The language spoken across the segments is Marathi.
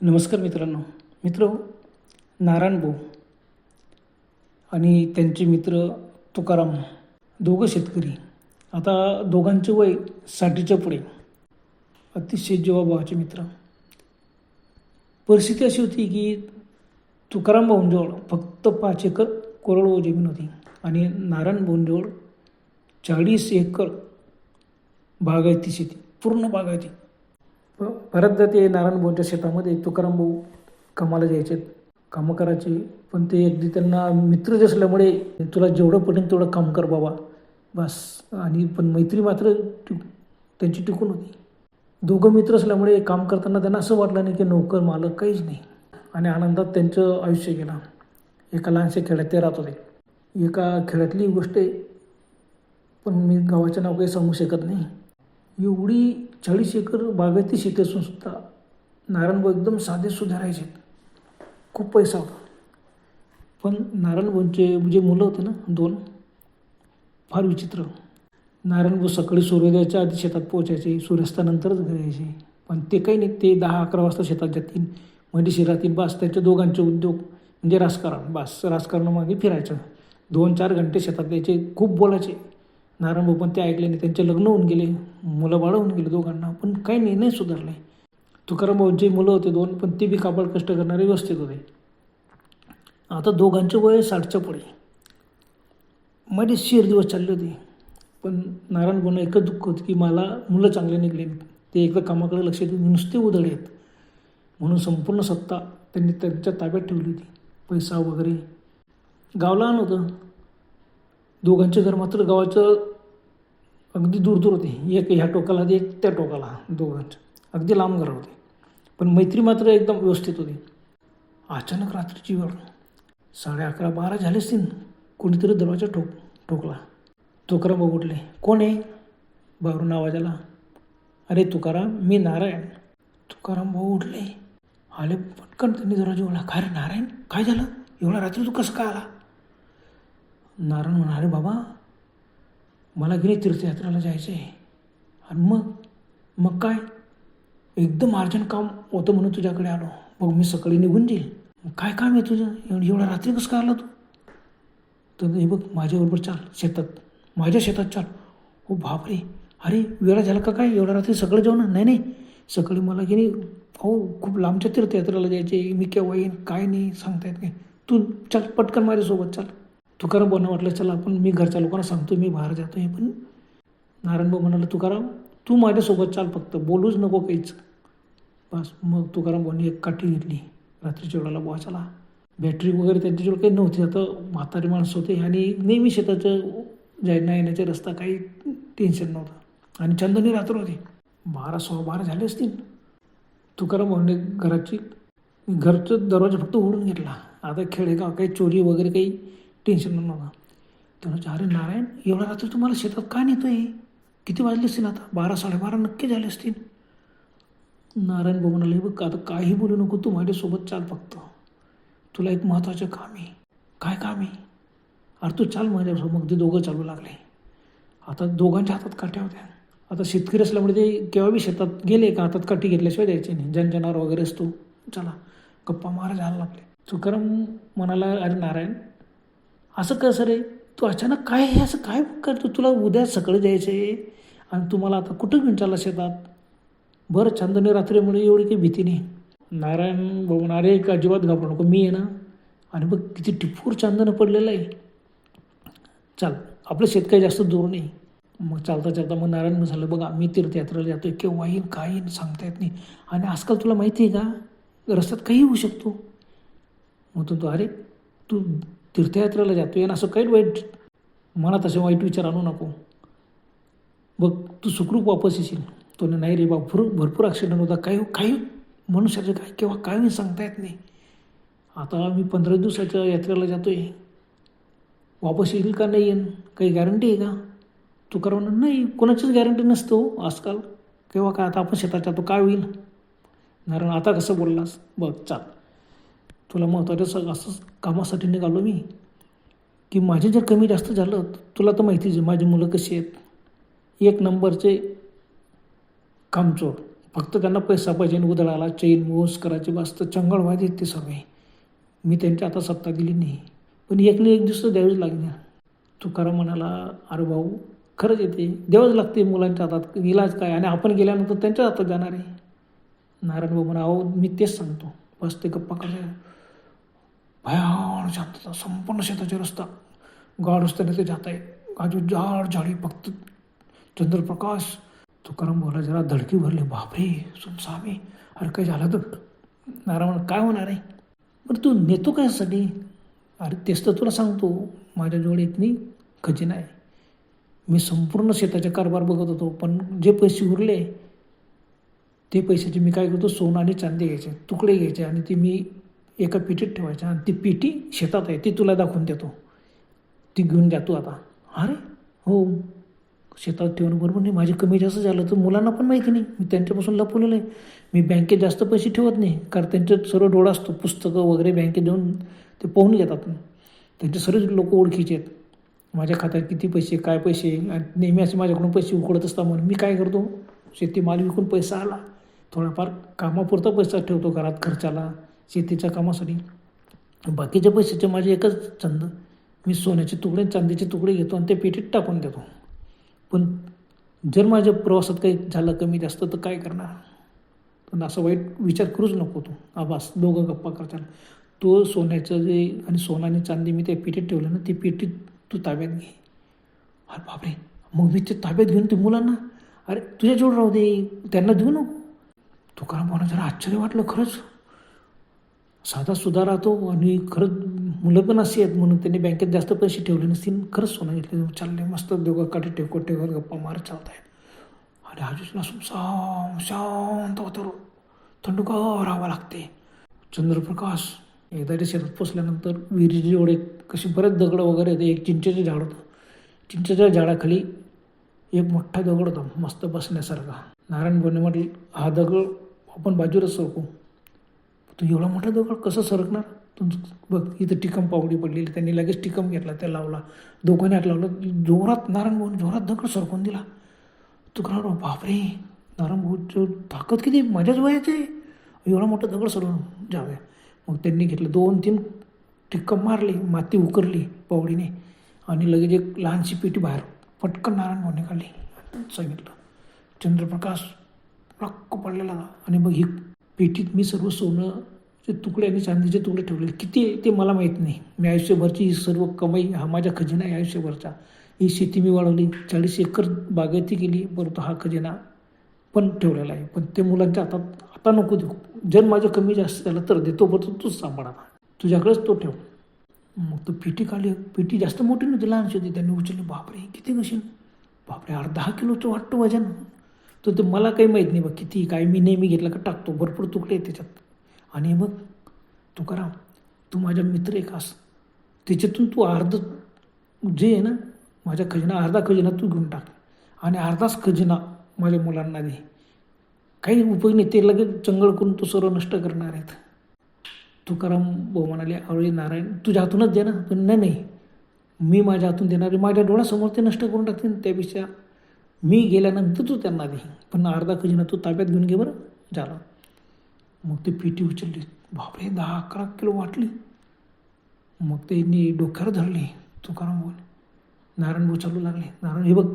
नमस्कार मित्रांनो. मित्र नारायण भाऊ आणि त्यांचे मित्र तुकाराम दोघं शेतकरी. आता दोघांचे वय साठीच्या पुढे. अतिशय जीवाभावाचे मित्र. परिस्थिती अशी होती की तुकाराम भाऊंजवळ फक्त पाच एकर कोरडवाहू जमीन होती आणि नारायण भाऊंजवळ चाळीस एकर बागायती शेती पूर्ण बागायती. प- बऱ्याचदा ते नारायण भाऊंच्या शेतामध्ये तुकाराम भाऊ कामाला जायचे. कामं करायचे पण ते अगदी त्यांना मित्र असल्यामुळे तुला जेवढं पटेल तेवढं काम कर बाबा. बस. आणि पण मैत्री मात्र टिक त्यांची टिकून होती. दोघं मित्र असल्यामुळे काम करताना त्यांना असं वाटलं नाही की नोकर मालक काहीच नाही. आणि आनंदात त्यांचं आयुष्य गेलं. एका लहानशा खेड्यात ते राहत होते. एका खेड्यातली गोष्ट आहे पण मी गावाचं नाव काही सांगू शकत नाही. एवढी चाळीस एकर बागायती शेती असून सुद्धा नारायणभाऊ एकदम साधे सुधारायचे राहायचे खूप पैसा होता. पण नारायणभाऊंचे जे मुलं होते ना दोन फार विचित्र. नारायणभाऊ सकाळी सूर्योदयाच्या आधी शेतात पोहोचायचे सूर्यास्तानंतरच घरी यायचे. पण ते काही नाही ते दहा अकरा वाजता शेतात जातील म्हणजे शिरातील बास त्यांच्या दोघांचे उद्योग म्हणजे राजकारण बस राजकारणामागे फिरायचं. दोन चार घंटे शेतात द्यायचे खूप बोलायचे. नारायण भाऊ पण ते ऐकले नाही त्यांचे लग्न होऊन गेले. मुलं बाळ होऊन गेले दोघांना. पण काही नाही नाही सुधारले. तुकाराम जे मुलं होते दोन पण ते बी कापड कष्ट करणारे व्यवस्थित होते. आता दोघांचे वय साठच्या पुढे. माझे शेर दिवस चालले होते. पण नारायण भाऊंना एकच दुःख होतं की मला मुलं चांगले निघले ते एकदा कामाकडे लक्ष देऊन नुसते उधळे आहेत. म्हणून संपूर्ण सत्ता त्यांनी त्यांच्या ताब्यात ठेवली होती. पैसा वगैरे. गाव लहान होतं. दोघांचे घर मात्र गावाचं अगदी दूर दूर होते. एक ह्या टोकाला एक त्या टोकाला दोघांचं अगदी लांब घर होते. पण मैत्री मात्र एकदम व्यवस्थित होती. अचानक रात्रीची वेळ. साडे अकरा बारा झाले असतील. कोणीतरी दरवाजा ठोक ठोकला. तुकाराम भाऊ उठले कोण आहे? बाहेरून आवाज आला अरे तुकाराम मी नारायण. तुकाराम भाऊ उठले आले पटकन त्यांनी दरवाजा उघडला. काय रे नारायण? काय झालं? एवढा रात्री तू कसं काय आला? नारायण म्हणाले बाबा मला गेले तीर्थयात्रेला जायचं आहे आणि मग मग काय? एकदम अर्जंट काम होतं म्हणून तुझ्याकडे आलो. बघ मी सकाळी निघून जाईल. मग काय काम आहे तुझं? एवढं एवढ्या रात्री कसं काय आला तू? तर हे बघ माझ्याबरोबर चाल. शेतात. माझ्या शेतात चाल. हो बापरे. अरे वेळा झाला का काय? एवढ्या रात्री सगळं जेवण नाही नाही. सकाळी मला की नाही हो खूप लांबच्या तीर्थयात्रेला जायचे मी केव्हा येईन काय नाही सांगता येत नाही. तू चल पटकन माझ्यासोबत चाल. तुकाराम बोलणं वाटलं चला आपण मी घरच्या लोकांना सांगतो मी बाहेर जातो आहे पण नारायणभाऊ म्हणाला तुकाराम तू माझ्यासोबत चाल फक्त बोलूच नको काहीच. बस मग तुकाराम भाऊनी एक काठी घेतली रात्रीच्या वेळेला बुवा चला बॅटरी वगैरे त्यांच्याजवळ काही नव्हती आता म्हातारी माणसं होते आणि नेहमी शेताचं जायना येण्याचा रस्ता काही टेन्शन नव्हतं. आणि चंदनी रात्र होती. बारा सव्वा बारा झाले असतील. तुकाराम भाऊने घराची घरचं दरवाजा फक्त उडून घेतला. आता खेडेगाव काही चोरी वगैरे काही टेन्शन नव्हतं नका. त्यानं अरे नारायण एवढ्या रात्री तुम्हाला शेतात का नेतोय? किती वाजले असतील आता? बारा साडेबारा नक्की झाले असतील. नारायण बाबा म्हणाले बघ आता काही बोलू नको तू माझ्यासोबत चाल फक्त. तुला एक महत्त्वाचं काम आहे. काय काम आहे? अरे तू चाल माझ्यासोबत मग ते दोघं चालू लागले. आता दोघांच्या हातात काठ्या होत्या. आता शेतकरी असल्यामुळे ते केव्हा बी शेतात गेले का हातात काठी घेतल्याशिवाय द्यायचे नाही. जनजनावर वगैरे असतो. चला गप्पा मारा जायला लागले तुकाराम म्हणाला अरे नारायण असं कसं रे तू अचानक काय हे असं काय करतो? तुला उद्या सकाळी जायचं आहे आणि तुम्हाला आता कुठं घेऊन चालला शेतात? बरं चांदणी रात्रीमुळे एवढी काही भीती नाही. नारायण भाऊ अरे एक अजिबात घाबरू नको मी आहे ना. आणि बघ किती टिपूर चांदणं पडलेलं आहे. चाल आपलं शेत काही जास्त दूर नाही. मग चालता चालता मग नारायण झालं बघा मी तीर्थयात्रेला आहे केव्हा येईन काय येईन सांगता येत नाही. आणि आजकाल तुला माहिती आहे का? रस्त्यात काही होऊ शकतो. मग तो अरे तू तीर्थयात्रेला जातो. आणि असं काही वाईट मनात असे वाईट विचार आणू नको. बघ तू सुखरूप वापस येशील. तो नाही रे बापूर भरपूर भरपूर ॲक्सिडेंट होता. काही काही मनुष्याचं काय केव्हा काय सांगता येत नाही. आता मी पंधरा दिवसाच्या यात्रेला जातो आहे वापस येईल का नाही येईन? काही गॅरंटी आहे का? तू करा म्हणून नाही. कोणाचीच गॅरंटी नसतो हो, आजकाल. केव्हा काय आता आपण शेतात जातो काय होईल? कारण आता कसं बोललास? बघ चाल. तुला महत्त्वाच्या सग असं कामासाठी निघालो मी? की माझे जर कमी जास्त झालं तुला तर माहितीच आहे माझी मुलं कशी आहेत? एक नंबरचे कामचोर. फक्त त्यांना पैसा पाहिजे उदळाला चैन मोस करायचे बस तर व्हायचे ते सगळे मी त्यांच्या आता सत्ता दिली नाही. पण एक ना एक दिवस द्यावीच लागणार तुकाराम म्हणाला अरे भाऊ खरंच येते. द्यावंच लागते मुलांच्या हातात. इलाज काय? आणि आपण गेल्यानंतर त्यांच्या हातात जाणार आहे. नारायण भाऊ म्हणा अहो मी तेच सांगतो. बस ते गप्पा करायला भयान शांतता संपूर्ण शेताचे रस्ता गाड रस्त्याने ते जात आहे आजू झाड झाडी फक्त चंद्रप्रकाश. तुकाराम बोला जरा धडकी भरली. बापरे सुनसामी अरे काय झालं तर. नारायण काय होणार आहे? बरं तू नेतो कशासाठी? अरे तेच तर तुला सांगतो. माझ्याजवळ एक नाही खजिना आहे. मी संपूर्ण शेताचा कारभार बघत होतो पण जे पैसे उरले ते पैशाचे मी काय करतो? सोनं आणि चांदी घ्यायचे तुकडे घ्यायचे आणि ते मी एका पिठीत ठेवायच्या आणि ती पेटी शेतात आहे ती तुला दाखवून देतो. ती घेऊन जातो आता. अरे हो. शेतात ठेवणं बरोबर नाही. माझे कमी जास्त झालं तर मुलांना पण माहिती नाही. मी त्यांच्यापासून लपवलेलं आहे. मी बँकेत जास्त पैसे ठेवत नाही. कारण त्यांच्यात सर्व डोळा असतो. पुस्तकं वगैरे बँकेत देऊन ते पाहून घेतात. त्यांचे सर्वच लोक ओळखीचे आहेत. माझ्या खात्यात किती पैसे काय पैसे? आणि नेहमी असे माझ्याकडून पैसे उकडत असता म्हणून मी काय करतो? शेतीमाल विकून पैसा आला. थोडाफार कामापुरता पैसा ठेवतो घरात खर्चाला. शेतीच्या कामासाठी. बाकीच्या पैशाचे माझे एकच छंद मी सोन्याचे तुकडे चांदीचे तुकडे घेतो आणि ते पेटीत टाकून देतो. पण जर माझ्या प्रवासात काही झालं कमी जास्त तर काय करणार? पण असं वाईट विचार करूच नको तू. आभास दोघं गप्पा करताना. तो सोन्याचं जे आणि सोना आणि चांदी मी त्या पेटीत ठेवलं ना ती पेटीत तू ताब्यात घे. अरे बापरे मग मी ते ताब्यात घेऊन ते मुलांना अरे तुझ्याजवळ राहू दे त्यांना देऊ नको. तुकाराम जरा आश्चर्य वाटलं खरंच. साधा सुद्धा राहतो आणि खरंच मुलं पण अशी आहेत म्हणून त्यांनी बँकेत जास्त पैसे ठेवले नसतील खरंच सोनं घेतले चालले मस्त दोघं काठी टेकवत टेकवत गप्पा मारत चालत आहेत आणि आजूबाजूला सुमसाम शांत होतं थंडगार हवा लागते. चंद्रप्रकाश एकदा ते शेतात पोचल्यानंतर विहिरीचे एवढे कसे बरेच दगडं वगैरे होते एक चिंचेचे झाड होतं. चिंचेच्या झाडाखाली एक मोठा दगड होता मस्त बसण्यासारखा. नारायण गोने म्हटलं हा दगड आपण बाजूलाच सरकू तो एवढा मोठा दगड कसं सरकणार? तू बघ इथं टिकम पावडी पडलेली त्यांनी लगेच टिकम घेतला त्या लावला. दोघांनी हात लावलं जोरात नारायण भाऊ जोरात दगड सरकून दिला. तू करा बापरे नारायण ताकद किती? माझ्याच वयाचे एवढा मोठा दगड सरकून जावे मग त्यांनी घेतलं दोन तीन टिक्कम मारली माती उकरली पावडीने आणि लगेच एक लहानशी पेटी बाहेर पटकन नारायण भाऊने काढली. सांगितलं चंद्रप्रकाश रक्क पडलेला आणि मग ही पेटीत मी सर्व सोनं तुकडे आणि चांदीचे तुकडे ठेवले किती ते मला माहीत नाही. मी आयुष्यभरची ही सर्व कमाई हा माझा खजिना आहे आयुष्यभरचा. ही शेती मी वाढवली चाळीस एकर बागायती केली परंतु हा खजिना पण ठेवलेला आहे. पण ते मुलांच्या हातात आता नको देऊ. जर माझं कमी जास्त झालं तर देतो परंतु तूच सांभाळा. तुझ्याकडेच तो ठेव. मग तो पेटी काढली पेटी जास्त मोठी नव्हती लहानशी होती. त्यांनी उचलली बापरे किती कशी बापरे अर्धा किलोचं वाटतं वजन. तर ते मला काही माहीत नाही बघ किती काय मी नेहमी घेतलं का टाकतो. भरपूर तुकडे आहेत त्याच्यात. आणि मग तू करा तू माझा मित्र एक अस? त्याच्यातून तू अर्ध जे आहे ना माझ्या खजिना अर्धा खजिना तू घेऊन टाक. आणि अर्धाच खजिना माझ्या मुलांना दे. काही उपयोग नाही ते लगेच चंगळ करून तो सर्व नष्ट करणार आहेत. तुकाराम भाऊ म्हणाले आवळी नारायण तुझ्या हातूनच दे ना. पण नाही नाही. मी माझ्या हातून देणार माझ्या डोळ्यासमोर ते नष्ट करून टाकतील त्यापेक्षा मी गेल्यानंतर तू त्यांना दे. पण अर्धा खजिना तू ताब्यात घेऊन घे बरं. झालं. मग ते पिटी उचलली. बापरे दहा अकरा किलो वाटली. मग त्यांनी डोक्यावर धरले. तुकाराम बोल नारायण भाऊ चालू लागले. नारायण हे बघ.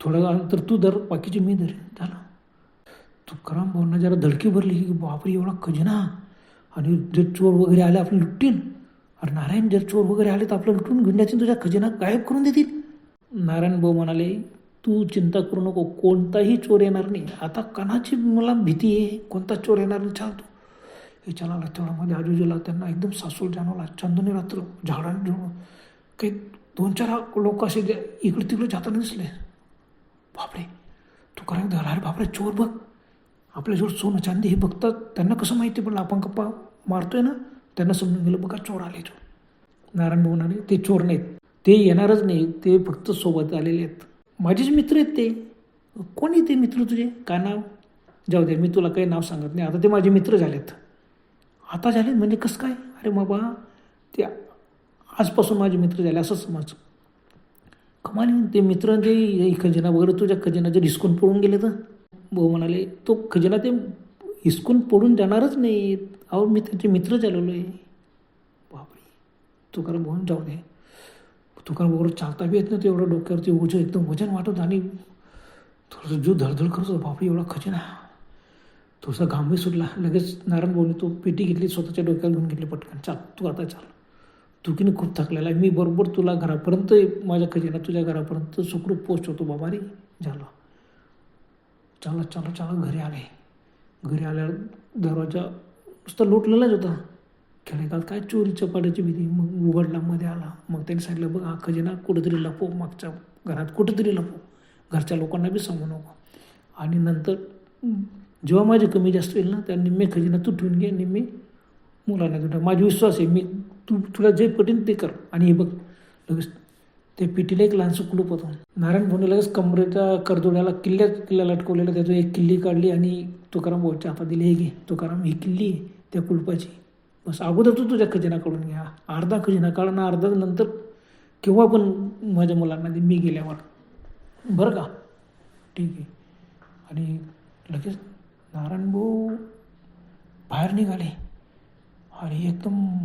थोडं तर तू धर बाकीचे मी धर झालं. तुकाराम भाऊंना जरा धडकी भरली की बापरे एवढा खजिना. आणि जर चोर वगैरे आले आपलं लुटतील. अरे नारायण जर चोर वगैरे आले तर आपलं लुटून घेऊन तुझ्या खजिना गायब करून देतील. नारायण भाऊ म्हणाले तू चिंता करू नको कोणताही चोर येणार नाही. आता कणाची मला भीती आहे कोणता चोर येणार नाही. चालतो. हे चला तेवढ्यामध्ये आजूबाजूला त्यांना एकदम सासूर जाणवला चांदोनी रात्र झाडांनी काही दोन चार लोक असे इकडे तिकडे जाताना दिसले. बापरे तू करा धर अरे बापरे चोर बघ. आपल्याजवळ सोनं चांदी हे बघतात. त्यांना कसं माहिती पडलं? आपण गप्पा मारतोय ना? त्यांना समजून गेलं बघा चोर आले तो नारायण भाऊ म्हणाले ते चोर नाहीत. ते येणारच नाही ते फक्त सोबत आलेले आहेत. माझेच मित्र आहेत ते कोणी ते मित्र तुझे? काय नाव? जाऊ दे मी तुला काही नाव सांगत नाही. आता ते माझे मित्र झालेत. आता झाले म्हणजे कसं काय? अरे बाबा ते आजपासून माझे मित्र झाले असं समज. कमाल ते मित्र जे खजिना वगैरे तुझ्या खजिना जर डिस्काउंट पडून गेले तर भाऊ म्हणाले तो खजिना ते हिसकून पडून जाणारच नाही अहो मी त्यांचे मित्र झालेलो आहे. बापरे. तुकाराम भाऊ जाऊ दे. तुकाराम भाऊ चालता बी येत नव्हतं एवढं डोक्यावरती ओझं एकदम वजन वाटत आणि थोडंसं जू धडधड करत होता. बापरे एवढा खजिना. थोडासा घामही सुटला. लगेच नारायण भाऊने तो पेटी घेतली स्वतःच्या डोक्यावर घेऊन घेतली पटकन. चाल तू आता चाल. तुकीने खूप थकलेला आहे. मी बरोबर तुला घरापर्यंत माझ्या खजिना तुझ्या घरापर्यंत सुखरूप पोचवतो बाबा रे झालं. चला चला चला घरी आले. घरी आल्यावर दरवाजा नुसता लोटलेलाच होता. खेडेगावात काय चोरी चपाट्याची भीती. मग उघडला मध्ये आला. मग त्यांनी सांगितलं बघ हा खजिना कुठंतरी लपो मागच्या घरात कुठंतरी लपो घरच्या लोकांना बी सांगू नको. आणि नंतर जेव्हा माझी कमी जास्त होईल ना त्या निम्मे खजिना तू ठेवून घे निम्मे मुलांना तुटा माझा विश्वास आहे मी तू तुला जे पटेल ते कर. आणि हे बघ लगेच ते पिटीला एक लहानसं कुलूप होतं. नारायण भोंडे लगेच कमरेच्या करदोड्याला किल्ल्यात किल्ल्या लटकवलेला त्याचं एक किल्ली काढली आणि तुकाराम भाऊच्या हातात दिली हे घे तुकाराम ही किल्ली आहे त्या कुलपाची. बस अगोदर तू तुझ्या खजिनाकडून घ्या. अर्धा खजिना काढ ना अर्धा नंतर केव्हा पण माझ्या मुलांना दे मी गेल्यावर. बरं का? ठीक आहे. आणि लगेच नारायण भाऊ बाहेर निघाले. आणि एकदम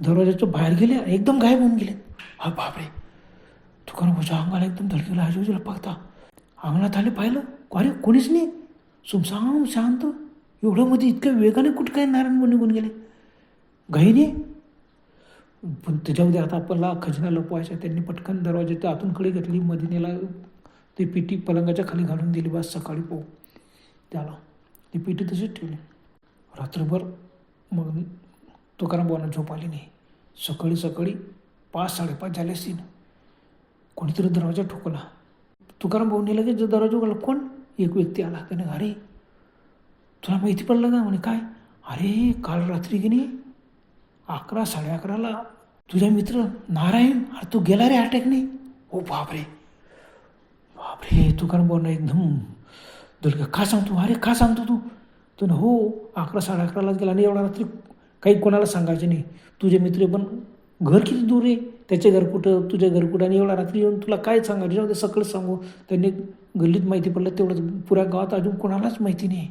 दरवाजाच्या बाहेर गेले एकदम गायब होऊन गेले. हा बापरे. तुकाराम भाऊच्या अंगाला एकदम धडकेला आजूबाजूला बघता. अंगणात आले पाहिलं. अरे कोणीच नाही. सुमसाम शांत. एवढं मध्ये इतक्या वेगाने कुठं काय नारायण भाऊ निघून गेले? घाईने? पण त्याच्यामध्ये आता आपला खजिना लपवायचा त्यांनी पटकन दरवाजाच्या आतून कडे घेतली मदिनेला ती पिटी पलंगाच्या खाली घालून दिली बस सकाळी पाहू. त्याला. ती पिटी तशीच ठेवली. रात्रभर मग तुकाराम बोला झोप आली नाही. सकाळी सकाळी पाच साडेपाच झाले असतील. कोणीतरी दरवाजा ठोकला. तुकाराम भाऊने लगेच दरवाजा उघडला. कोण? एक व्यक्ती आला. त्याने अरे तुला माहिती पडलं का? म्हणे काय? अरे काल रात्री की नाही अकरा साडे अकराला तुझा मित्र नारायण अरे तू गेला रे अटॅकने. हो बापरे. बापरे तुकाराम बोलणार एकदम दुर्गा का सांगतो? अरे का सांगतो तू? तू ना हो अकरा साडे अकरालाच गेला आणि एवढा रात्री काही कोणाला सांगायचं नाही. तुझे मित्र पण घर किती दूर आहे? त्याचे घर कुठं? तुझे घर कुठं? आणि एवढा रात्री येऊन तुला काय सांगायचं? जेव्हा ते सांगू. त्यांनी गल्लीत माहिती पडलं तेवढंच. पुऱ्या गावात अजून कोणालाच माहिती नाही.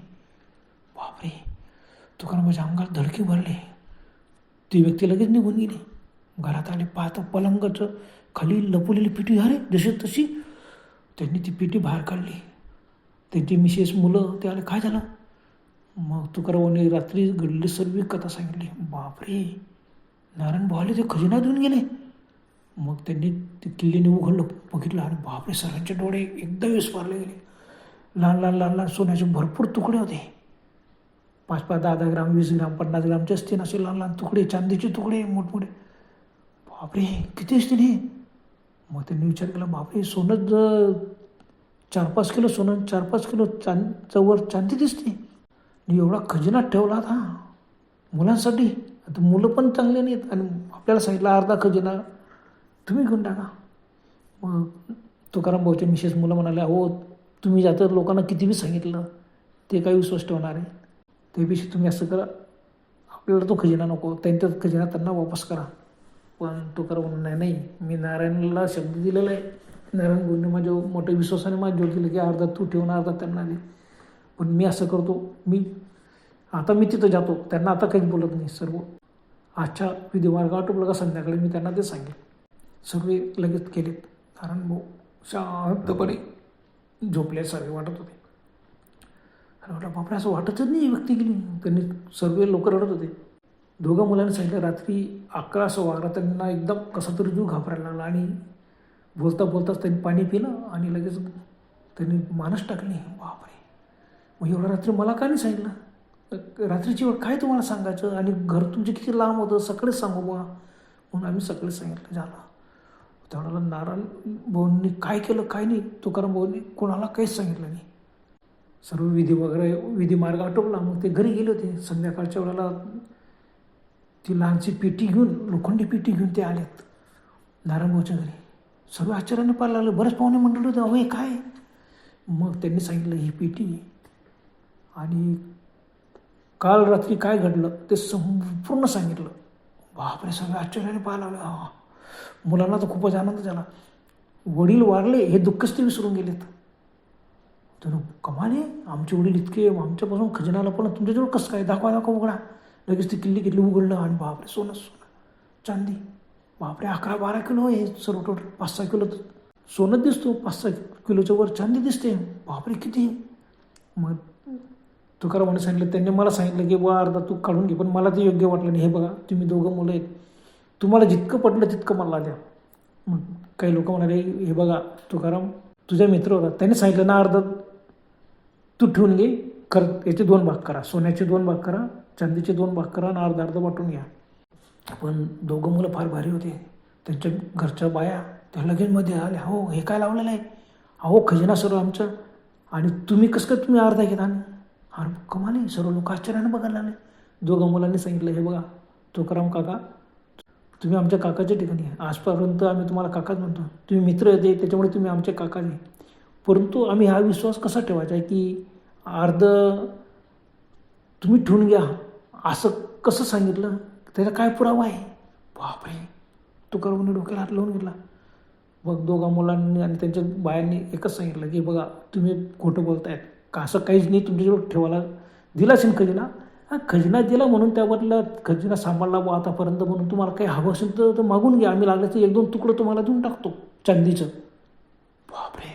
बापरे तुकारामाच्या अंगाला अंगात धडके भरले. ती व्यक्ती लगेच निघून गेली. घरात आले पाहता पलंगाचं खाली लपवलेली पिटी अरे जशी तशी. त्यांनी ती पिटी बाहेर काढली. त्यांची मिसेस मुलं ते आले काय झालं? मग तुकारामाने रात्री घडली सर्व कथा सांगितली. बापरे नारायण भावाले ते खजिना देऊन गेले. मग त्यांनी ते किल्ल्याने उघडलं बघितलं आणि बापरे सर्वांचे डोळे एकदम विस्पारले गेले. लहान लहान लहान लहान सोन्याचे भरपूर तुकडे होते. पाच पाच दहा दहा ग्राम वीस ग्राम पन्नास ग्रामचे असतील असे लहान लहान तुकडे चांदीचे तुकडे मोठमोठे. बापरे किती असतील हे? मग त्यांनी विचार केला बापरे सोनं चार पाच किलो सोनं चार पाच किलो चांद चवर चांदी दिसते. आणि एवढा खजिना ठेवला हा मुलांसाठी. आता मुलं पण चांगले नाहीत आणि आपल्याला सांगितलं अर्धा खजिना तुम्ही घेऊन टाका. मग तुकाराम भाऊच्या मिसेस मुलं म्हणाले हो तुम्ही जातं लोकांना किती बी सांगितलं ते काही विश्वास ठेवणार आहे त्यापेक्षा तुम्ही असं करा. आपल्याला तो खजिना नको त्यांचा खजिना त्यांना वापस करा. पण तो म्हणून नाही नाही. मी नारायणला शब्द दिलेला आहे. नारायण गुरुने माझ्या मोठ्या विश्वासाने माझ्या जोड दिलं की अर्धा तू ठेवून अर्धा त्यांना दे. पण मी असं करतो मी आता मी तिथं जातो. त्यांना आता काहीच बोलत नाही सर्व. आजच्या विधी मार्ग आटोपलं का संध्याकाळी मी त्यांना ते सांगेन. सर्व लगेच केलेत. कारण भाऊ शांतपणे झोपले सर्व वाटत होते. म्हटलं बापरे असं वाटतच नाही ही व्यक्ती गेली त्यांनी सर्व लोक रडत होते. दोघा मुलांनी सांगितलं रात्री अकरा असं वारा त्यांना एकदम कसा तरी जीव घाबरायला लागला आणि बोलता बोलताच त्यांनी पाणी पिलं आणि लगेच त्यांनी मानस टाकली. बापरे. मग एवढ्या रात्री मला का नाही सांगितलं? रात्रीची वेळ काय तुम्हाला सांगायचं? आणि घर तुमचे किती लांब होतं? सकाळीच सांगू बा. म्हणून आम्ही सकाळीच सांगितलं झालं. त्यावेळेला नारायण भाऊंनी काय केलं काय नाही? तुकाराम भाऊंनी कोणाला काहीच सांगितलं नाही. सर्व विधी वगैरे विधी मार्ग आटोपला. मग ते घरी गेले होते. संध्याकाळच्या वेळेला ती लहानशी पेटी घेऊन लोखंडी पेटी घेऊन ते आलेत. नारायणभाऊच्या घरी. सर्व आश्चर्याने पाहायला लागलं. बरंच पाहुणे मंडळ होते. अहो हे काय? मग त्यांनी सांगितलं ही पेटी आणि काल रात्री काय घडलं ते संपूर्ण सांगितलं. बापरे सगळे आश्चर्याने पाहायला लागले. हा. मुलांना तर खूपच आनंद झाला. वडील वारले हे दुःखच ते विसरून गेलेत. तर कमाल आहे आमचे वडील इतके आमच्यापासून खजिनाला पण तुमच्याजवळ कसं काय? दाखवा दाखवा उघडा. लगेच ती किल्ली किल्ली उघडलं आणि बापरे सोनं सोनं. चांदी. बापरे अकरा बारा किलो हे सर्व टोटल पाच सहा किलो सोनं दिसतो पाच सहा किलोच्या वर चांदी दिसते. बापरे किती? मग तुकारामाने सांगितलं त्यांनी मला सांगितलं की बा अर्धा तू काढून घे पण मला ते योग्य वाटलं नाही. हे बघा तुम्ही दोघं मुलं आहेत. तुम्हाला जितकं पटलं तितकं मला द्या. मग काही लोक म्हणाले हे बघा तुकाराम तुझा मित्र होता. त्यांनी सांगितलं ना अर्धा तू ठेवून घे. कर याचे दोन भाग करा. सोन्याचे दोन भाग करा चांदीचे दोन भाग करा आणि अर्धा अर्धा वाटून घ्या. पण दोघं मुलं फार भारी होते. त्यांच्या घरच्या बाया त्या लगेचमध्ये आल्या. हो हे काय लावलेलं आहे? अहो खजिना सर्व आमचं. आणि तुम्ही कसं काय तुम्ही अर्धा घेता? अरे कमाल आहे. सर्व लोक आश्चर्यानं बघायला लागले. दोघं मुलांनी सांगितलं हे बघा तुकाराम काका तुम्ही आमच्या काकाच्या ठिकाणी आजपर्यंत आम्ही तुम्हाला काकाच म्हणतो. तुम्ही मित्र येते त्याच्यामुळे तुम्ही आमचे काका आहे परंतु आम्ही हा विश्वास कसा ठेवायचा आहे की अर्ध तुम्ही ठेवून घ्या. असं कसं सांगितलं? त्याचा काय पुरावा आहे? बापरे. तुकारामने डोक्याला हात लावून घेतला. मग दोघा मुलांनी आणि त्यांच्या बायांनी एकच सांगितलं की बघा तुम्ही खोटं बोलतायत. का असं काहीच नाही तुमच्याजवळ ठेवायला दिला असेल खजिना? हा खजिना दिला म्हणून त्याबद्दल खजिना सांभाळला बा आतापर्यंत म्हणून तुम्हाला काही हवं असेल तर मागून घ्या. आम्ही लागल्याचं एक दोन तुकडं तुम्हाला देऊन टाकतो. चांदीचं. बापरे.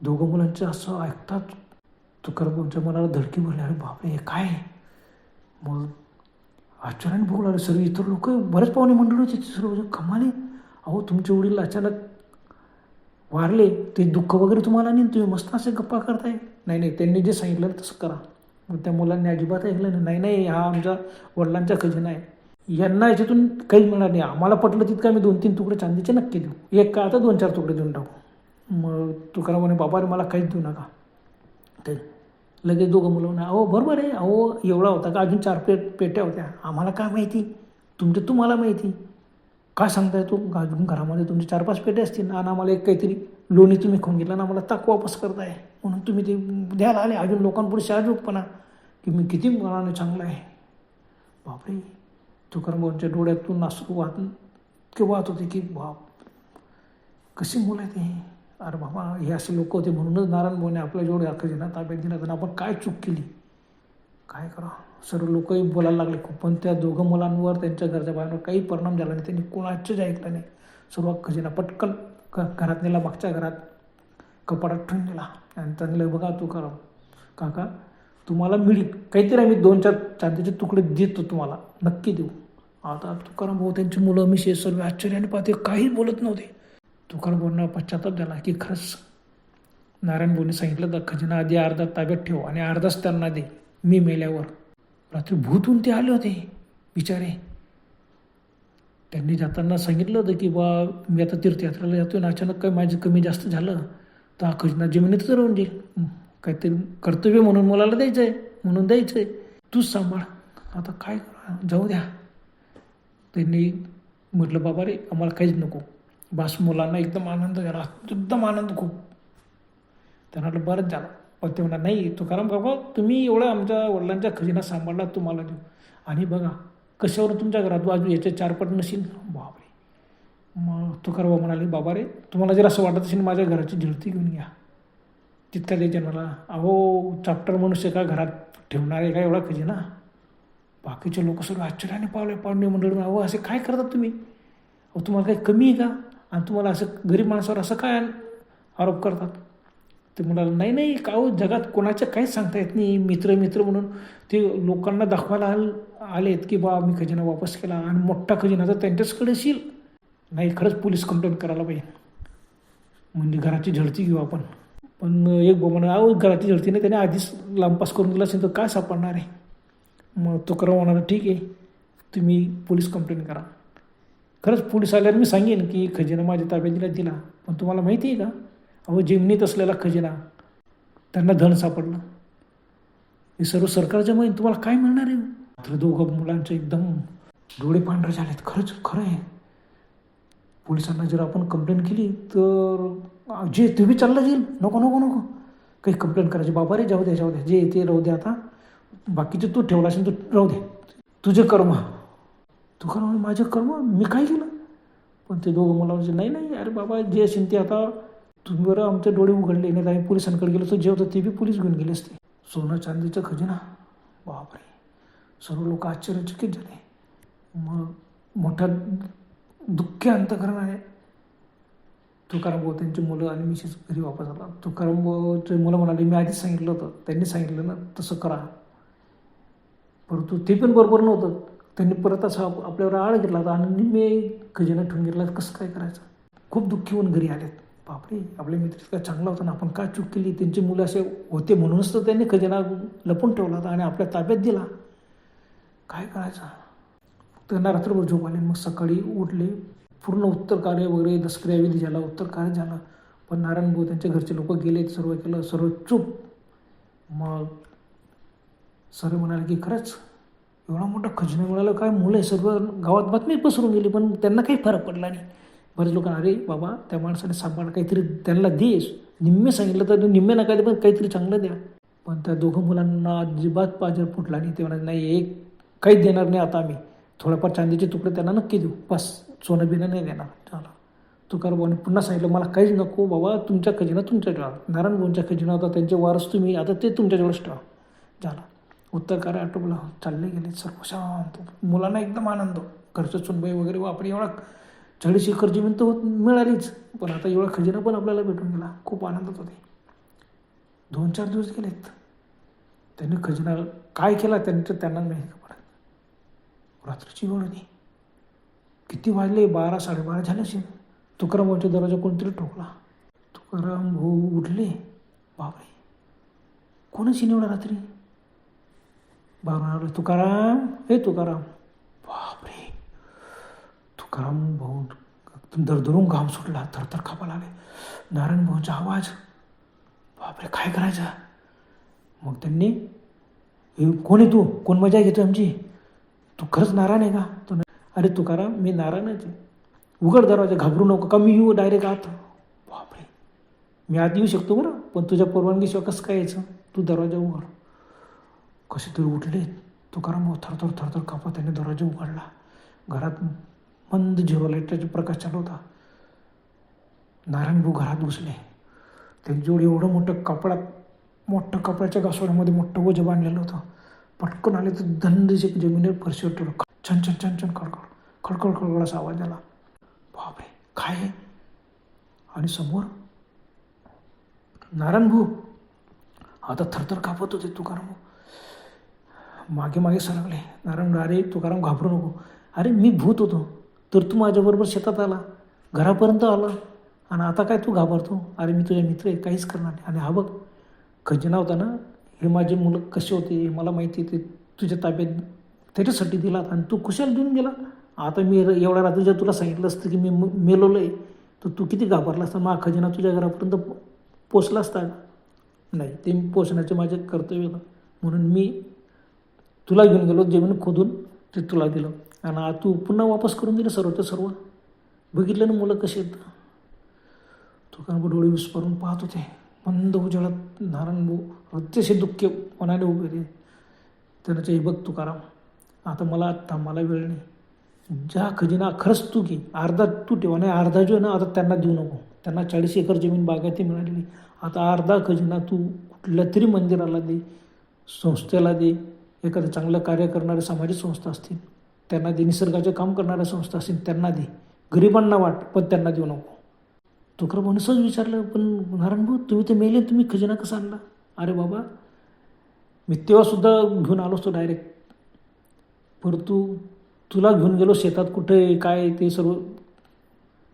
दोघं मुलांचं असं ऐकतात तुकारामांच्या मनाला धडकी भरली अरे बापरे हे काय मग आश्चर्याने बघू लागले सर्व इतर लोक बरेच पाहुणे मंडळ होते सर्व कमाले. अहो तुमचे वडील अचानक वारले ते दुःख वगैरे तुम्हाला नाही तुम्ही मस्त असे गप्पा करताय. नाही नाही त्यांनी जे सांगितलं तसं करा. मग त्या मुलांनी अजिबात ऐकलं नाही नाही नाही हा आमच्या वडिलांचा खजिना आहे. यांना याच्यातून काहीच मिळणार नाही. आम्हाला पटलं तितकं आम्ही दोन तीन तुकडे चांदीचे नक्की देऊ. एक का आता दोन चार तुकडे देऊन टाकू. मग तुकाराम म्हणे बाबा रे मला काहीच देऊ नका. ते लगेच दोघं मुलं म्हणा अहो बरोबर आहे. अहो एवढा होता का? अजून चार पेट पेट्या होत्या. आम्हाला काय माहिती? तुमच्या तुम्हाला माहिती. काय सांगताय तू? अजून घरामध्ये तुमचे चार पाच पेटे असतील आणि आम्हाला एक काहीतरी लोणी तुम्ही खाऊन घेतला आणि आम्हाला ताक वापस करताय. म्हणून तुम्ही ते द्यायला आले. अजून लोकांपुढे शाजूकपणा की मी किती मनाने चांगला आहे. बापरे तुकारामांच्या डोळ्यातून नासू वाहत की वाहत होते की बाप कशी मुलं आहे ते अरे बाबा हे असे लोक होते म्हणूनच नारायण भाऊने आपल्या जेवढे अखजिना ताब्यात दिला तर आपण काय चूक केली? काय करा? सर्व लोकही बोलायला लागले खूप. पण त्या दोघं मुलांवर त्यांच्या घरच्या बाहेर काही परिणाम झाला नाही. त्यांनी कोणाचंच ऐकलं नाही. सर्व खजिना पटकन क घरात नेला मागच्या घरात कपाटात ठेवून नेला. आणि चांगलं बघा तू करा काका तुम्हाला मिळेल. काहीतरी आम्ही दोन चार चांदीचे तुकडे देतो तुम्हाला. नक्की देऊ. आता तुकाराम भाऊ त्यांची मुलं मिशे सर्व आश्चर्याने पाहते. काही बोलत नव्हते. तुकाराम भाऊंना पश्चाताप झाला की खरंच नारायण सांगितलं तर खजिना आधी अर्धा ताब्यात ठेव आणि अर्धाच त्यांना दे मी मेल्यावर. रात्री भूतून ते आले होते बिचारे. त्यांनी जाताना सांगितलं होतं की बा मी आता तीर्थयात्रेला जातोय ना अचानक काय माझं कमी जास्त झालं तर हा खजिना जमिनीतच राहून जाईल. काहीतरी कर्तव्य म्हणून मुलाला द्यायचं आहे म्हणून द्यायचं आहे तूच सांभाळ. आता काय करा? जाऊ द्या. त्यांनी म्हटलं बाबा रे आम्हाला काहीच नको. बास मुलांना एकदम आनंद झाला. एकदम आनंद खूप. त्यांना बरंच झालं. पण ते म्हणा नाही तुकाराम बाबा तुम्ही एवढा आमच्या वडिलांच्या खजिना सांभाळला तुम्हाला देऊ. आणि बघा कशावर तुमच्या घरात बाजू याचे चारपट नसेल बापरे. मग तुकाराम बाबा म्हणाले बाबा रे तुम्हाला जर असं वाटत असेल माझ्या घराची झिळती घेऊन घ्या. तितका द्यायचे मला. अहो चाप्टर मनुष्य का घरात ठेवणार आहे का एवढा खजिना? बाकीचे लोक सगळं आश्चर्याने पावले पाहुणे मंडळ अहो असे काय करतात तुम्ही? अहो तुम्हाला काही कमी आहे का? आणि तुम्हाला असं गरीब माणसावर असं काय आरोप करतात? ते म्हणाले नाही नाही का हो, जगात कोणाच्या काहीच सांगता येत नाही. मित्र मित्र म्हणून ते लोकांना दाखवायला आल आलेत की बा मी खजिना वापस केला आणि मोठा खजिना तर त्यांच्याचकडे येईल नाही खरंच पोलीस कंप्लेंट करायला पाहिजे. म्हणजे घराची झडती घेऊ आपण. पण एक म्हणा अहो घराची झडती नाही त्याने आधीच लांबपास करून दिला असेल तर काय सापडणार आहे? मग तो करा हो, म्हणाला ठीक आहे तुम्ही पोलीस कंप्लेंट करा. खरंच पोलीस आल्यावर मी सांगेन की खजिना माझ्या ताब्यात दिला. दिला पण तुम्हाला माहिती आहे का? अहो जिमनीत असलेला खजिना त्यांना धन सापडलं. हे सर्व सरकारच्या मग तुम्हाला काय मिळणार आहे? मात्र दोघं मुलांचे एकदम डोळे पांढरे झालेत. खरंच खरं आहे. पोलिसांना जर आपण कंप्लेंट केली तर जे तुम्ही चाललं जाईल. नको नको नको. काही कंप्लेंट करायची. बाबा रे जाऊ द्या जाऊ द्या. जे ते राहू द्या आता. बाकीचे तू ठेवला असेल तू राहू दे तुझे कर्म. तुकाराम माझे कर्म मी काय केलं? पण ते दोघं मला म्हणजे नाही नाही अरे बाबा जे असेल ते आता तुम्ही बरं आमचे डोळे उघडले नाही तर आम्ही पोलिसांकडे गेलो तर जे होतं ते बी पोलीस घेऊन गेले असते. सोनं चांदीचं खजिना? बापरे. सर्व लोक आश्चर्यचकित झाले. मग मोठ्या दुःखी अंतकरणाने तुकाराम भाऊ त्यांची मुलं आणि मिसेस घरी वापस आला. तुकाराम भाऊचे मुलं म्हणाले मी आधीच सांगितलं होतं त्यांनी सांगितलं ना तसं करा. परंतु ते पण बरोबर नव्हतं. त्यांनी परत असा आपल्यावर आळ घेतला होता आणि मी खजिना ठेवून घेतला कसं काय करायचं? खूप दुःखी होऊन घरी आलेत. बापरे आपल्या मित्र इतका चांगला होता ना. आपण काय चूक केली? त्यांची मुलं असे होते म्हणूनच तर त्यांनी खजिना लपून ठेवला होता आणि आपल्या ताब्यात दिला. काय करायचं? त्यांना रात्रभर झोप आले मग सकाळी उठले. पूर्ण उत्तर कार्य वगैरे दसक्रियाविधी झाला उत्तर कार्य झालं. पण नारायण भाऊ त्यांच्या घरचे लोक गेले सर्व केलं सर्व चूप मग सर म्हणाले की खरंच एवढा मोठा खजिना मिळाला काय मुलं आहे सर्व. गावात बातमी पसरून गेली पण त्यांना काही फरक पडला नाही. बरेच लोकांना अरे बाबा त्या माणसाने सांभाळ काहीतरी त्यांना देस निम्मे सांगितलं तर निम्मे नका दे पण काहीतरी चांगलं द्या. पण त्या दोघं मुलांना अजिबात पाजर फुटला नाही. ते म्हणाले नाही एक काहीच देणार नाही आता आम्ही. थोडंफार चांदीचे तुकडे त्यांना नक्की देऊ. बस सोनं बिनं नाही देणार. चला तुकारबाने पुन्हा सांगितलं मला काहीच नको बाबा तुमच्या खजिना तुमच्या ठेवा नारायण खजिना होता त्यांचे वारस तुम्ही आता ते तुमच्याजवळच ठेवा. झाला. उत्तर आटोपला चालले गेले. सर्व शांत मुलांना एकदम आनंद. घरचं चुनबाई वगैरे वापरी एवढा चाळीस एकर जमीन तर होत मिळालीच. पण आता एवढा खजिना पण आपल्याला भेटून गेला. खूप आनंदात होते. दोन चार दिवस गेलेत. त्यांनी खजिना काय केला त्यांचं त्यांना नाही पडत. रात्रीची वेळ होती. किती वाजले? बारा साडेबारा झाले असेल. तुकाराम भाऊच्या कोणतरी ठोकला. तुकाराम भाऊ उठले बापरे. कोणाची निवडा रात्री? बाबा तुकाराम हे तुकाराम. बापरे. तुकाराम भाऊ एकदम दरदरून घाम सुटला थरथर खापा लागले. नारायण भाऊंचा आवाज. बापरे काय करायचा? मग त्यांनी कोण आहे तू? कोण मजा घेतो आमची? तू खरंच नारायण आहे का? तो नाही. अरे तुकाराम मी नारायणच आहे. उघड दरवाजा घाबरू नको का? मी येऊ डायरेक्ट आत. बापरे. मी आत येऊ शकतो बरं पण तुझ्या परवानगीशिवाय कसं काय यायचं? तू दरवाजा उघड. कसे तरी उठले. तुकाराम भाऊ थरथर थरथर कापत त्याने दरवाजा उघडला. घरात मंद झिरो लाईटाचा प्रकाश चालू होता नारायणभाऊ घरात घुसले. त्यांच्याजवळ एवढं मोठं कपडात मोठं कपड्याच्या घासोड्यामध्ये मोठं वजं बांधलेलं होतं. पटकन आले तर दंडचे जमिनीवर फरशीवर ठेवलं. छान छन छान छन खडखड खडखड खडखड असा आवाज आला. बापरे काय आहे? आणि समोर नारायण भाऊ आता थरथर कापत होते तुकाराम भाऊ. मागे मागे सरकले नारायण अरे तुकाराम घाबरू नको. अरे मी भूत होतो तर तू माझ्याबरोबर शेतात आला घरापर्यंत आला आणि आता काय तू घाबरतो? अरे मी तुझ्या मित्र आहे काहीच करणार नाही. आणि हा बघ खजिना होता ना हे माझे मुलं कसे होते हे मला माहिती ते तुझ्या ताब्यात त्याच्यासाठी दिला आणि तू कुशाला देऊन गेला. आता मी एवढ्या रात्री जर तुला सांगितलं असतं की मी म- आहे तर तू किती घाबरला असता? मा खजिना तुझ्या घरापर्यंत पो- पोचला असता नाही ते पोचण्याचे माझे कर्तव्य होतं. म्हणून मी तुला घेऊन गेलो जमीन खोदून ते तुला दिलं. आणि तू पुन्हा वापस करून दिलं सर्वच्या सर्व. बघितलं ना मुलं कशी आहेत? तुकाराम डोळे विस्फारून पाहत होते. मंद उजाळात नारायण भाऊ अतिशय दुःख मनाने उभे होते त्यानं हे बघ तुकाराम आता मला आत्ता मला वेळ नाही. ज्या खजिना खरंच तू घे. अर्धा तू ठेवा नाही अर्धा जो ना आता त्यांना देऊ नको. त्यांना चाळीस एकर जमीन बागायती मिळालेली. आता अर्धा खजिना तू कुठल्या तरी मंदिराला दे संस्थेला दे एखादं चांगलं कार्य करणारे सामाजिक संस्था असतील त्यांना दे निसर्गाचे काम करणाऱ्या संस्था असतील त्यांना दे. गरिबांना वाट पण त्यांना देऊ नको. तुकाराम सहज विचारलं पण नारायण भाऊ तुम्ही तर मेले तुम्ही खजिना कसा आणला? अरे बाबा मी तेव्हासुद्धा घेऊन आलो असतो डायरेक्ट परंतु तुला घेऊन गेलो शेतात कुठे काय ते सर्व.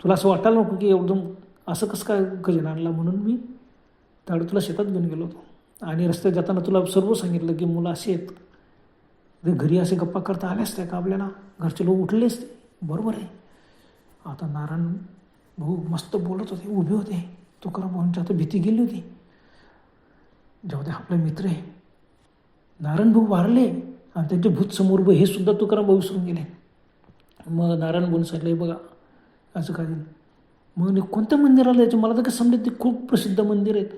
तुला असं वाटायला नको की एकदम असं कसं काय खजिना आणला म्हणून मी? त्यावेळी तुला शेतात घेऊन गेलो होतो. आणि रस्त्यात जाताना तुला सर्व सांगितलं की मुलं असे आहेत घरी असे गप्पा करता आले असते का आपल्याला घरचे लोक उठले असते. बरोबर आहे. आता नारायण भाऊ मस्त बोलत होते उभे होते. तुकाराम भाऊंची आता भीती गेली होती. जेव्हा ते आपले मित्र आहे. नारायण भाऊ वारले आणि त्यांचे भूत समोर उभे हे सुद्धा तुकाराम भाऊ विसरून गेले. मग नारायण भाऊ सांगितलं बघा असं काय मग कोणत्या मंदिराला जायचं मला तर काय समजत ते खूप प्रसिद्ध मंदिर आहेत.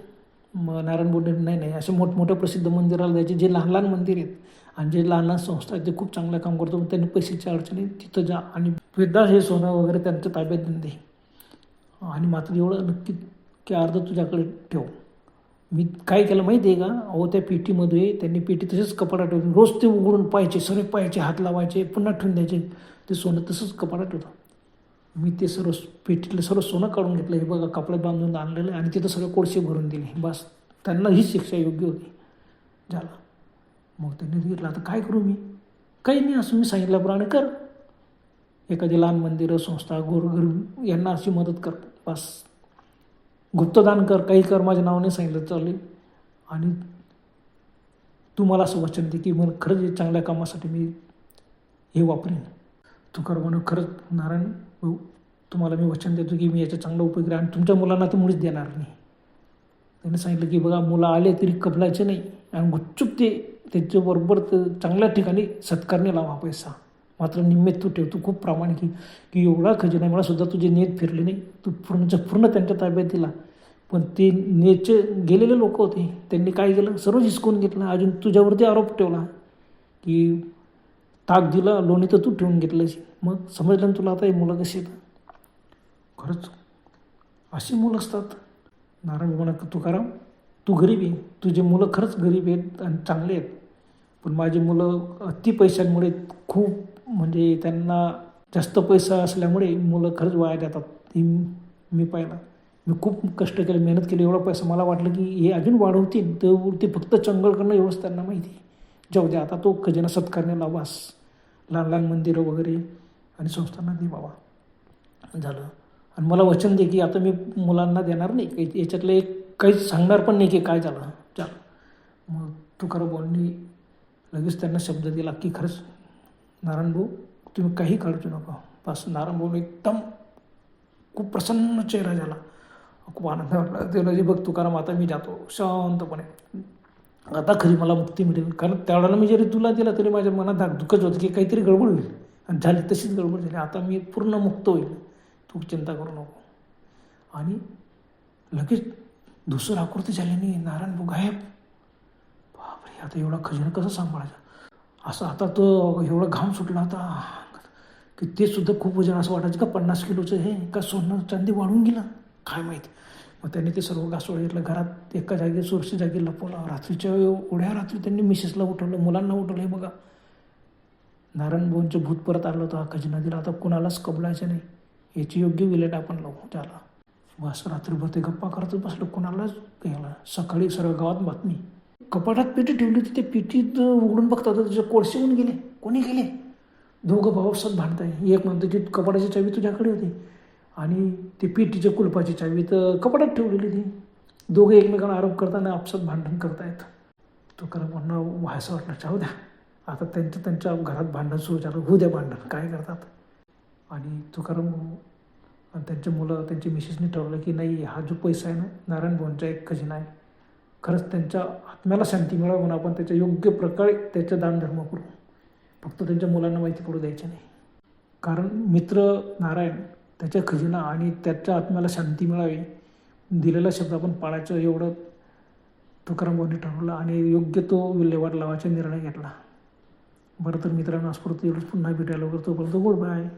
मग नारायण बोलले नाही नाही असे मोठमोठ्या प्रसिद्ध मंदिराला जायचे जे लहान लहान मंदिर आहेत. आणि जे लहान लहान संस्था आहेत ते खूप चांगलं काम करतो मग त्यांनी पैशाची अडचणी तिथं जा. आणि वेदा हे सोनं वगैरे त्यांच्या ताब्यात देऊन दे. आणि मात्र एवढं नक्की की अर्ध तुझ्याकडे ठेव. मी काय केलं माहिती आहे का? अहो त्या पेटीमध्ये त्यांनी पेटी तसेच कपाटा ठेवली. रोज ते उघडून पाहायचे सगळे पाहायचे हात लावायचे पुन्हा ठेवून द्यायचे. ते सोनं तसंच कपाटात ठेवतं मी ते सर्व पेटीतलं सर्व सोनं काढून घेतलं. हे बघा कपड्यात बांधून आणलेलं आणि तिथं सगळे कोळसे भरून दिले. बस त्यांना ही शिक्षा योग्य होती. झालं. मग त्यांनी विचारलं आता काय करू मी? काही नाही असं मी सांगितल्याप्रमाणे कर. एखादी लहान मंदिरं संस्था गोरगरीब यांना अशी मदत कर. बस. गुप्तदान कर काही कर माझ्या नावाने सांगितलं चालेल. आणि तू मला असं वचन दे की मला खरंच चांगल्या कामासाठी मी हे वापरेन. तू म्हणून खरंच नारायण भाऊ तुम्हाला मी वचन देतो की मी याचा चांगला उपयोग आणि तुमच्या मुलांना तर मुळीच देणार नाही. त्यांनी सांगितलं की बघा मुलं आले तरी कबलायचे नाही. आणि गुपचूप ते त्याच्याबरोबर तर चांगल्या ठिकाणी सत्कारने लावा पैसा. मात्र निम्मेत तू ठेव तू खूप प्रामाणिक की एवढा खजिना मला सुद्धा तुझे नेत फिरले नाही. तू पूर्णच्या म्हणजे पूर्ण त्यांच्या ताब्यात दिला पण ते नेचे गेलेले लोक होते. त्यांनी काय केलं? सर्व हिसकून घेतलं. अजून तुझ्यावरती आरोप ठेवला. की ताक दिला लोणी तर तू ठेवून घेतलंस मग समजलं ना तुला आता हे मुलं कशी आहेत? खरंच अशी मुलं असतात. नारायण म्हणा तुकाराम तू गरीब आहे. तुझे मुलं खरंच गरीब आहेत आणि चांगले आहेत. पण माझी मुलं अति पैशांमुळे खूप म्हणजे त्यांना जास्त पैसा असल्यामुळे मुलं खरंच वाया जातात हे मी पाहिलं. मी खूप कष्ट केले मेहनत केली एवढा पैसा मला वाटलं की हे अजून वाढवतील तर ते फक्त चंगळ करणं एवढंच त्यांना माहिती आहे. जाऊ द्या आता तो खजिना सत्कारने लावास लहान लहान मंदिरं वगैरे आणि संस्थांना दे बाबा. झालं. आणि मला वचन दे की आता मी मुलांना देणार नाही. काही याच्यातलं एक काहीच सांगणार पण नाही की काय झालं. झालं मग तुकाराम भाऊंनी लगेच त्यांना शब्द दिला की खरंच नारायण भाऊ तुम्ही काही काळजू नका. बस नारायण भाऊ एकदम खूप प्रसन्न चेहरा झाला. खूप आनंद वाटला ते म्हणजे बघ तुकाराम आता मी जातो शांतपणे. आता खरी मला मुक्ती मिळेल. कारण त्यावेळेला मी जरी तुला दिला तरी माझ्या मनात धाकधुकच होतं की काहीतरी गडबड होईल. आणि झाली तशीच गडबड झाली. आता मी पूर्ण मुक्त होईल. तू चिंता करू नको. आणि लगेच दुसरं आकृती झाल्याने नारायण भाऊ गायब. आता एवढा खजिना कसं सांभाळायचा? असं आता तो एवढा घाम सुटला होता. की ते सुद्धा खूप वजन असं वाटायचं का पन्नास किलोचं हे का सोनं चांदी वाढून गेलं? काय माहीत? मग त्यांनी ते सर्व घासोळ घेतलं. घरात एका जागी सुरक्षित जागी लपवला. रात्रीच्या उड्या रात्री त्यांनी मिसेसला उठवलं. मुलांना उठवलं. हे बघा. नारायण भाऊंचं भूत परत आलं होतं. हा खजिना दिला आता कुणालाच कबलायचं नाही. याची योग्य विलेट आपण लावू त्याला. बस रात्रीभर ते गप्पा करतच बसलं. कुणालाच गेला सकाळी सर्व गावात बातमी. कपाटात पेटी ठेवली होती ते पेटीत उघडून बघतात तर त्याचे कोळसे होऊन गेले. कोणी गेले? दोघं भावासात भांडताय. एक म्हणतो की कपाटाची चावी तुझ्याकडे होती. आणि ती पेटीच्या कुलपाची चावी तर कपाटात ठेवलेली ती दोघे एकमेकांना आरोप करताना आपसात भांडण करतायत. तुकाराम म्हणणं व्हायचं वाटलं. चाहू द्या. आता त्यांचं त्यांच्या घरात भांडण सुरू झालं. होऊ द्या भांडण. काय करतात? आणि तुकाराम आणि त्यांचे मुलं त्यांची मिसेसने ठरवलं की नाही हा जो पैसा आहे ना नारायण भाऊंचा एक खजिना आहे. खरंच त्यांच्या आत्म्याला शांती मिळावं म्हणून आपण त्याच्या योग्य प्रकारे त्याचं दानधर्म करू. फक्त त्यांच्या मुलांना माहिती पडू द्यायची नाही. कारण मित्र नारायण त्याच्या खजिना आणि त्याच्या आत्म्याला शांती मिळावी दिलेला शब्द आपण पाळायचं एवढं तुकाराम भाऊंनी ठरवलं आणि योग्य तो विल्हेवाट लावायचा निर्णय घेतला. बरं तर मित्रांनो आजपर्यंत एवढंच. पुन्हा भेटायला वगैरे तोपर्यंत गुड बाय.